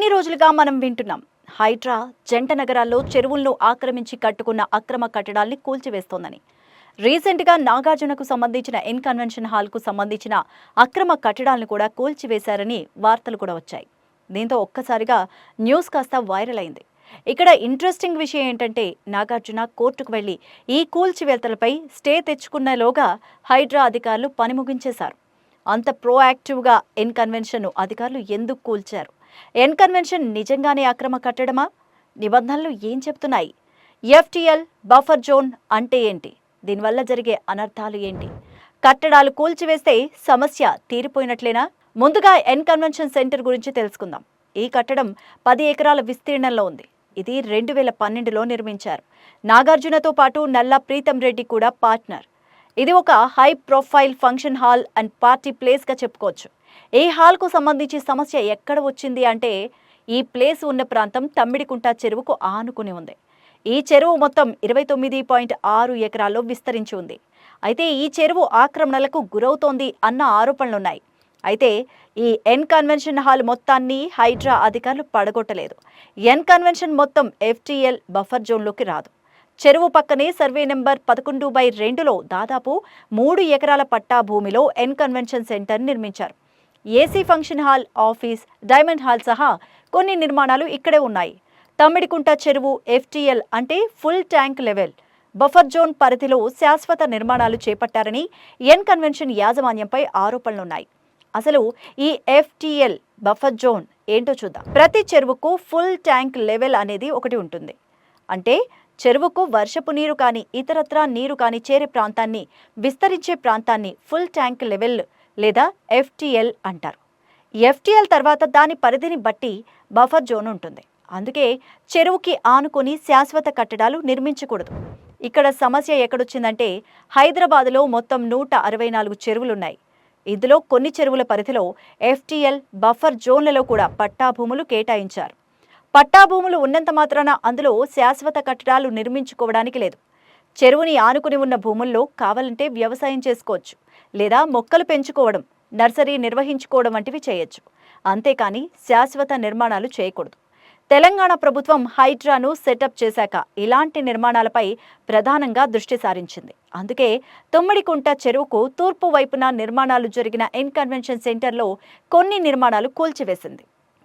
కొన్ని రోజులుగా మనం వింటున్నాం. హైడ్రా జంట నగరాల్లో చెరువులను ఆక్రమించి కట్టుకున్న అక్రమ కట్టడాల్ని కూల్చివేస్తోందని. రీసెంట్గా నాగార్జునకు సంబంధించిన ఎన్ కన్వెన్షన్ హాల్కు సంబంధించిన అక్రమ కట్టడాలను కూడా కూల్చివేశారని వార్తలు కూడా వచ్చాయి. దీంతో ఒక్కసారిగా న్యూస్ కాస్త వైరల్ అయింది. ఇక్కడ ఇంట్రెస్టింగ్ విషయం ఏంటంటే నాగార్జున కోర్టుకు వెళ్ళి ఈ కూల్చివేతలపై స్టే తెచ్చుకున్నలోగా హైడ్రా అధికారులు పని ముగించేశారు అంత ప్రోయాక్టివ్గా ఎన్ కన్వెన్షన్ను అధికారులు ఎందుకు కూల్చారు? ఎన్ కన్వెన్షన్ నిజంగానే అక్రమ కట్టడమా? నిబంధనలు ఏం చెప్తున్నాయి? ఎఫ్టిఎల్ బఫర్ జోన్ అంటే ఏంటి? దీనివల్ల జరిగే అనర్థాలు ఏంటి? కట్టడాలు కూల్చివేస్తే సమస్య తీరిపోయినట్లేనా? ముందుగా ఎన్ కన్వెన్షన్ సెంటర్ గురించి తెలుసుకుందాం. ఈ కట్టడం పది ఎకరాల విస్తీర్ణంలో ఉంది. ఇది రెండు వేల పన్నెండులో నిర్మించారు. నాగార్జునతో పాటు నల్లా ప్రీతం రెడ్డి కూడా పార్ట్నర్. ఇది ఒక high profile function hall and party ప్లేస్గా చెప్పుకోవచ్చు. ఈ హాల్కు సంబంధించి సమస్య ఎక్కడ వచ్చింది అంటే ఈ ప్లేస్ ఉన్న ప్రాంతం తమ్మిడికుంట చెరువుకు ఆనుకుని ఉంది. ఈ చెరువు మొత్తం ఇరవై తొమ్మిది పాయింట్ ఆరు ఎకరాల్లో విస్తరించి ఉంది. అయితే ఈ చెరువు ఆక్రమణలకు గురవుతోంది అన్న ఆరోపణలున్నాయి. అయితే ఈ ఎన్ కన్వెన్షన్ హాల్ మొత్తాన్ని హైడ్రా అధికారులు పడగొట్టలేదు. ఎన్ కన్వెన్షన్ మొత్తం ఎఫ్టీఎల్ బఫర్ జోన్లోకి రాదు. చెరువు పక్కనే సర్వే నెంబర్ పదకొండు బై రెండులో దాదాపు మూడు ఎకరాల పట్టా భూమిలో ఎన్ కన్వెన్షన్ సెంటర్ నిర్మించారు. AC function hall office diamond hall సహా కొన్ని నిర్మాణాలు ఇక్కడే ఉన్నాయి. తమ్మిడికుంట చెరువు ఎఫ్టీఎల్ అంటే full tank level. Buffer zone పరిధిలో శాశ్వత నిర్మాణాలు చేపట్టారని ఎన్ కన్వెన్షన్ యాజమాన్యంపై ఆరోపణలున్నాయి. అసలు ఈ ఎఫ్టీఎల్ బఫర్ జోన్ ఏంటో చూద్దాం. ప్రతి చెరువుకు ఫుల్ ట్యాంక్ లెవెల్ అనేది ఒకటి ఉంటుంది. అంటే చెరువుకు వర్షపు నీరు కానీ ఇతరత్రా నీరు కానీ చేరే ప్రాంతాన్ని విస్తరించే ప్రాంతాన్ని ఫుల్ ట్యాంక్ లెవెల్ లేదా ఎఫ్టీఎల్ అంటారు. ఎఫ్టీఎల్ తర్వాత దాని పరిధిని బట్టి బఫర్ జోన్ ఉంటుంది. అందుకే చెరువుకి ఆనుకొని శాశ్వత కట్టడాలు నిర్మించకూడదు. ఇక్కడ సమస్య ఎక్కడొచ్చిందంటే హైదరాబాద్లో మొత్తం నూట అరవై నాలుగు చెరువులున్నాయి. ఇందులో కొన్ని చెరువుల పరిధిలో ఎఫ్టీఎల్ బఫర్ జోన్లలో కూడా పట్టా భూములు కేటాయించారు. పట్టా భూములు ఉన్నంత మాత్రాన అందులో శాశ్వత కట్టడాలు నిర్మించుకోవడానికి లేదు. చెరువుని ఆనుకుని ఉన్న భూముల్లో కావాలంటే వ్యవసాయం చేసుకోవచ్చు లేదా మొక్కలు పెంచుకోవడం నర్సరీ నిర్వహించుకోవడం వంటివి చేయొచ్చు. అంతేకాని శాశ్వత నిర్మాణాలు చేయకూడదు. తెలంగాణ ప్రభుత్వం హైడ్రాను సెటప్ చేశాక ఇలాంటి నిర్మాణాలపై ప్రధానంగా దృష్టి సారించింది. అందుకే తొమ్మిడికుంట చెరువుకు తూర్పు వైపున నిర్మాణాలు జరిగిన ఇన్కన్వెన్షన్ సెంటర్లో కొన్ని నిర్మాణాలు కూల్చివేసింది.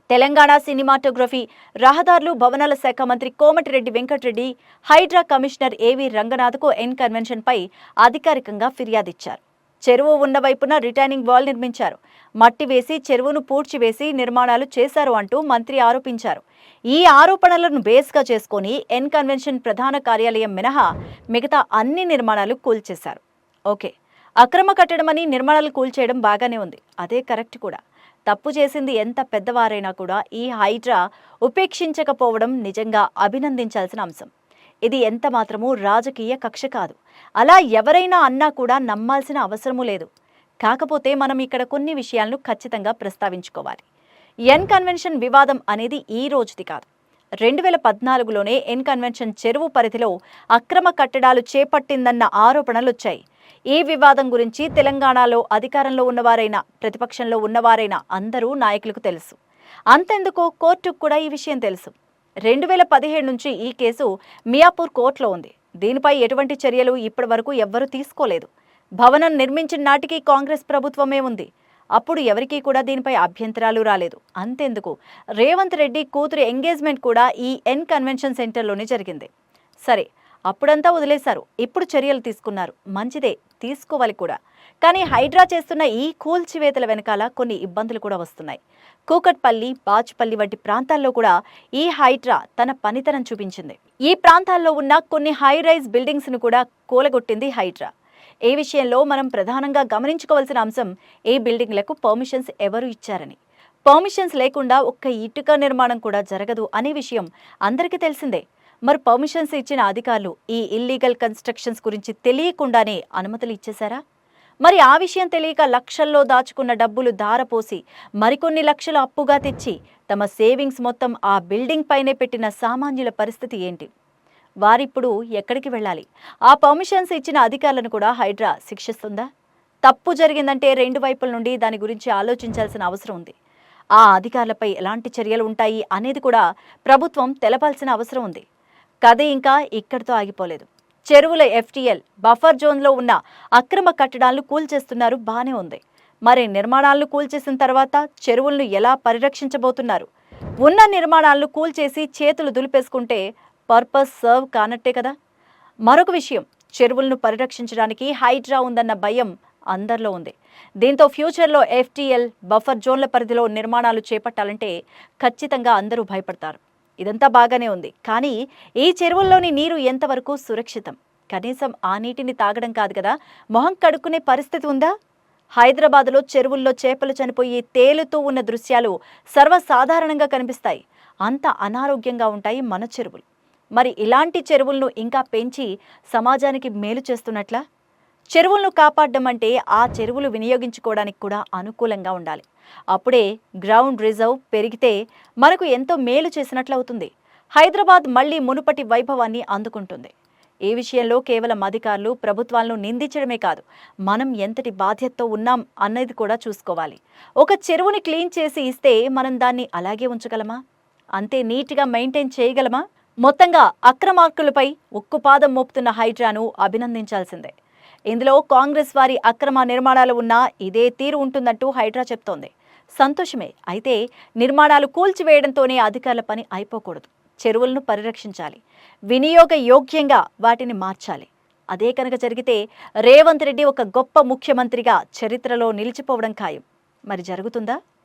తెలంగాణ సినిమాటోగ్రఫీ రహదారులు భవనాల శాఖ మంత్రి కోమటిరెడ్డి వెంకటరెడ్డి హైడ్రా కమిషనర్ ఏవి రంగనాథ్కు ఎన్ కన్వెన్షన్పై అధికారికంగా ఫిర్యాదిచ్చారు. చెరువు ఉన్న వైపున రిటైనింగ్ వాల్ నిర్మించారు. మట్టి వేసి చెరువును పూడ్చివేసి నిర్మాణాలు చేశారు అంటూ మంత్రి ఆరోపించారు. ఈ ఆరోపణలను బేస్గా చేసుకొని ఎన్ కన్వెన్షన్ ప్రధాన కార్యాలయం మినహా మిగతా అన్ని నిర్మాణాలు కూల్చేశారు. ఓకే. అక్రమ కట్టడమని నిర్మాణాలు కూల్చేయడం బాగానే ఉంది. అదే కరెక్ట్ కూడా. తప్పు చేసింది ఎంత పెద్దవారైనా కూడా ఈ హైడ్రా ఉపేక్షించకపోవడం నిజంగా అభినందించాల్సిన అంశం. ఇది ఎంత మాత్రమూ రాజకీయ కక్ష కాదు. అలా ఎవరైనా అన్నా కూడా నమ్మాల్సిన అవసరమూ లేదు. కాకపోతే మనం ఇక్కడ కొన్ని విషయాలను ఖచ్చితంగా ప్రస్తావించుకోవాలి. ఎన్ కన్వెన్షన్ వివాదం అనేది ఈ రోజుది కాదు. రెండు వేల పద్నాలుగులోనే ఎన్ కన్వెన్షన్ చెరువు పరిధిలో అక్రమ కట్టడాలు చేపట్టిందన్న ఆరోపణలు వచ్చాయి ఈ వివాదం గురించి తెలంగాణలో అధికారంలో ఉన్నవారైనా ప్రతిపక్షంలో ఉన్నవారైనా అందరూ నాయకులకు తెలుసు. అంతెందుకు కోర్టుకు కూడా ఈ విషయం తెలుసు. రెండు వేల పదిహేడు నుంచి ఈ కేసు మియాపూర్ కోర్టులో ఉంది. దీనిపై ఎటువంటి చర్యలు ఇప్పటి వరకు ఎవ్వరూ తీసుకోలేదు. భవనం నిర్మించిన నాటికి కాంగ్రెస్ ప్రభుత్వమే ఉంది. అప్పుడు ఎవరికీ కూడా దీనిపై అభ్యంతరాలు రాలేదు. అంతెందుకు. రేవంత్ రెడ్డి కూతురు ఎంగేజ్మెంట్ కూడా ఈ ఎన్ కన్వెన్షన్ సెంటర్లోనే జరిగింది. సరే అప్పుడంతా వదిలేశారు. ఇప్పుడు చర్యలు తీసుకున్నారు. మంచిదే తీసుకోవాలి కూడా. కానీ హైడ్రా చేస్తున్న ఈ కూల్చివేతల వెనకాల కొన్ని ఇబ్బందులు కూడా వస్తున్నాయి. కూకట్పల్లి బాచుపల్లి వంటి ప్రాంతాల్లో కూడా ఈ హైడ్రా తన పనితనం చూపించింది. ఈ ప్రాంతాల్లో ఉన్న కొన్ని హై రైజ్ బిల్డింగ్స్ను కూడా కూలగొట్టింది హైడ్రా. ఈ విషయంలో మనం ప్రధానంగా గమనించుకోవాల్సిన అంశం ఈ బిల్డింగ్లకు పర్మిషన్స్ ఎవరు ఇచ్చారని. పర్మిషన్స్ లేకుండా ఒక్క ఇటుక నిర్మాణం కూడా జరగదు అనే విషయం అందరికీ తెలిసిందే. మరి పర్మిషన్స్ ఇచ్చిన అధికారులు ఈ ఇల్లీగల్ కన్స్ట్రక్షన్స్ గురించి తెలియకుండానే అనుమతులు ఇచ్చేశారా? మరి ఆ విషయం తెలియక లక్షల్లో దాచుకున్న డబ్బులు ధారపోసి మరికొన్ని లక్షలు అప్పుగా తెచ్చి తమ సేవింగ్స్ మొత్తం ఆ బిల్డింగ్ పైనే పెట్టిన సామాన్యుల పరిస్థితి ఏంటి? వారిప్పుడు ఎక్కడికి వెళ్ళాలి? ఆ పర్మిషన్స్ ఇచ్చిన అధికారులను కూడా హైడ్రా శిక్షిస్తుందా? తప్పు జరిగిందంటే రెండు వైపుల నుండి దాని గురించి ఆలోచించాల్సిన అవసరం ఉంది. ఆ అధికారులపై ఎలాంటి చర్యలు ఉంటాయి అనేది కూడా ప్రభుత్వం తెలపాల్సిన అవసరం ఉంది. కథ ఇంకా ఇక్కడితో ఆగిపోలేదు. చెరువుల ఎఫ్టీఎల్ బఫర్ జోన్లో ఉన్న అక్రమ కట్టడాలను కూల్చేస్తున్నారు బానే ఉంది. మరి నిర్మాణాలను కూల్చేసిన తర్వాత చెరువులను ఎలా పరిరక్షించబోతున్నారు? ఉన్న నిర్మాణాలను కూల్చేసి చేతులు దులిపేసుకుంటే పర్పస్ సర్వ్ కానట్టే కదా? మరొక విషయం చెరువులను పరిరక్షించడానికి హైడ్రా ఉందన్న భయం అందరిలో ఉంది. దీంతో ఫ్యూచర్లో ఎఫ్టీఎల్ బఫర్ జోన్ల పరిధిలో నిర్మాణాలు చేపట్టాలంటే ఖచ్చితంగా అందరూ భయపడతారు. ఇదంతా బాగానే ఉంది. కానీ ఈ చెరువుల్లోని నీరు ఎంతవరకు సురక్షితం? కనీసం ఆ నీటిని తాగడం కాదు కదా? మొహం కడుక్కునే పరిస్థితి ఉందా? హైదరాబాద్లో చెరువుల్లో చేపలు చనిపోయి తేలుతూ ఉన్న దృశ్యాలు సర్వసాధారణంగా కనిపిస్తాయి. అంత అనారోగ్యంగా ఉంటాయి మన చెరువులు. మరి ఇలాంటి చెరువులను ఇంకా పెంచి సమాజానికి మేలు చేస్తున్నట్లా? చెరువులను కాపాడడం అంటే ఆ చెరువులు వినియోగించుకోవడానికి కూడా అనుకూలంగా ఉండాలి. అప్పుడే గ్రౌండ్ రిజర్వ్ పెరిగితే మనకు ఎంతో మేలు చేసినట్లవుతుంది హైదరాబాద్ మళ్ళీ మునుపటి వైభవాన్ని అందుకుంటుంది. ఈ విషయంలో కేవలం అధికారులు ప్రభుత్వాలను నిందించడమే కాదు మనం ఎంతటి బాధ్యతతో ఉన్నాం అన్నది కూడా చూసుకోవాలి. ఒక చెరువుని క్లీన్ చేసి ఇస్తే మనం దాన్ని అలాగే ఉంచగలమా? అంతే నీట్గా మెయింటైన్ చేయగలమా? మొత్తంగా అక్రమార్కులపై ఉక్కుపాదం మోపుతున్న హైడ్రాను అభినందించాల్సిందే. ఇందులో కాంగ్రెస్ వారి అక్రమ నిర్మాణాలు ఉన్నా ఇదే తీరు ఉంటుందంటూ హైడ్రా చెప్తోంది. సంతోషమే అయితే నిర్మాణాలు కూల్చివేయడంతోనే అధికారుల పని అయిపోకూడదు. చెరువులను పరిరక్షించాలి. వినియోగ యోగ్యంగా వాటిని మార్చాలి. అదే కనుక జరిగితే రేవంత్ రెడ్డి ఒక గొప్ప ముఖ్యమంత్రిగా చరిత్రలో నిలిచిపోవడం ఖాయం. మరి జరుగుతుందా?